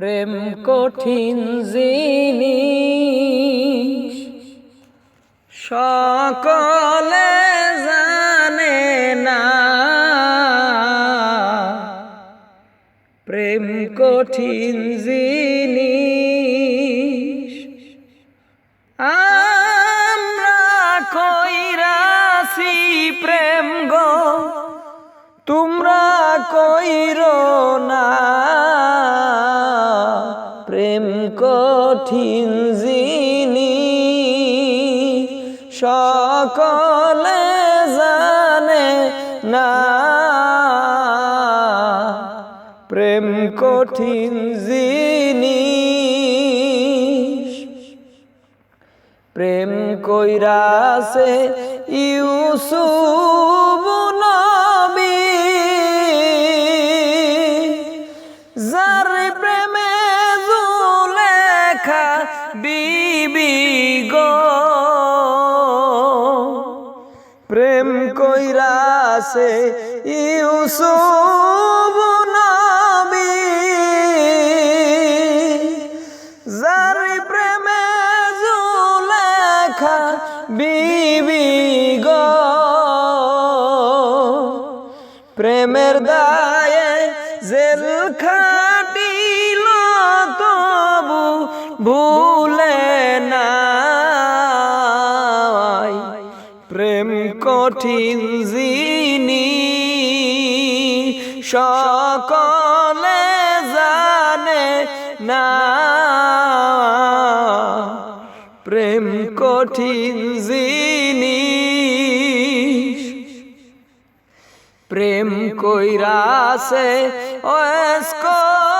প্রেম কঠিন জিনিস। সকলে জানে না। প্রেম কঠিন জিনিস। আমরা কইরাছি প্রেম গো তোমরা কইর না। কঠিন জিনি। সকলে জানে না। প্রেম কঠিন জিনিস প্রেম কইরাছে ইউসুফ প্রেম কইরাছে ইউসুফ নবী যার প্রেমে জুলেখা বিবি গো। প্রেমের দায়ে জেল কঠিন জিনি সকলে জানে না। প্রেম কঠিন জিনিস প্রেম কইরাছে ওস্করণী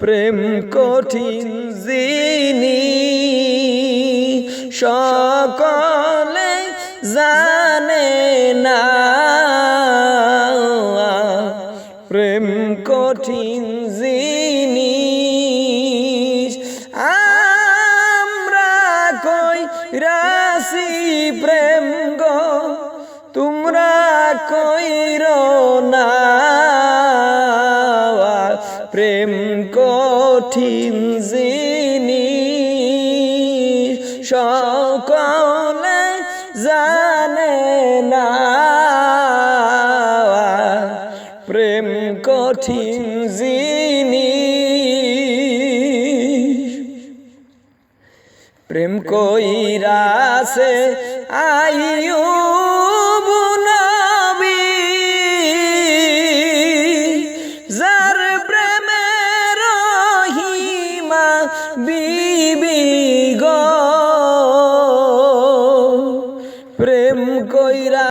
প্রেম কঠিন জিনি সকলে জানে না। প্রেম কঠিন জিনিস আমরা কই রাশি প্রেম গো, তোমরা কইর না কঠিন জিনিস সকলে জানে না। প্রেম কঠিন জিনিস প্রেম কইরাছে আইয়ু বিবি